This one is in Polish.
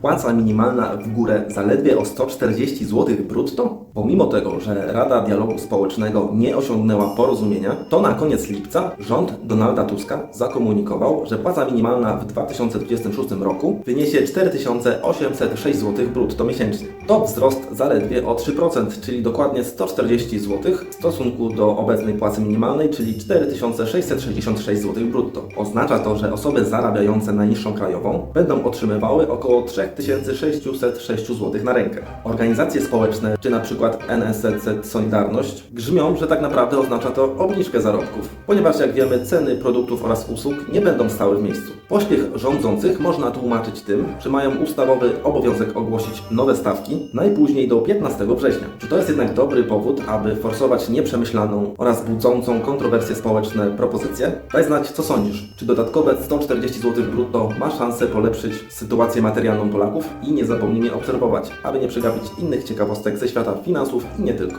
Płaca minimalna w górę zaledwie o 140 zł brutto? Pomimo tego, że Rada Dialogu Społecznego nie osiągnęła porozumienia, to na koniec lipca rząd Donalda Tuska zakomunikował, że płaca minimalna w 2026 roku wyniesie 4806 zł brutto miesięcznie. To wzrost zaledwie o 3%, czyli dokładnie 140 zł w stosunku do obecnej płacy minimalnej, czyli 4666 zł brutto. Oznacza to, że osoby zarabiające najniższą krajową będą otrzymywały około 3606 zł na rękę. Organizacje społeczne, czy na przykład NSZZ Solidarność, grzmią, że tak naprawdę oznacza to obniżkę zarobków, ponieważ jak wiemy ceny produktów oraz usług nie będą stały w miejscu. Pośpiech rządzących można tłumaczyć tym, że mają ustawowy obowiązek ogłosić nowe stawki najpóźniej do 15 września. Czy to jest jednak dobry powód, aby forsować nieprzemyślaną oraz budzącą kontrowersje społeczne propozycję? Daj znać, co sądzisz. Czy dodatkowe 140 zł brutto ma szansę polepszyć sytuację materialną Polaków? I nie zapomnij mnie obserwować, aby nie przegapić innych ciekawostek ze świata finansów i nie tylko.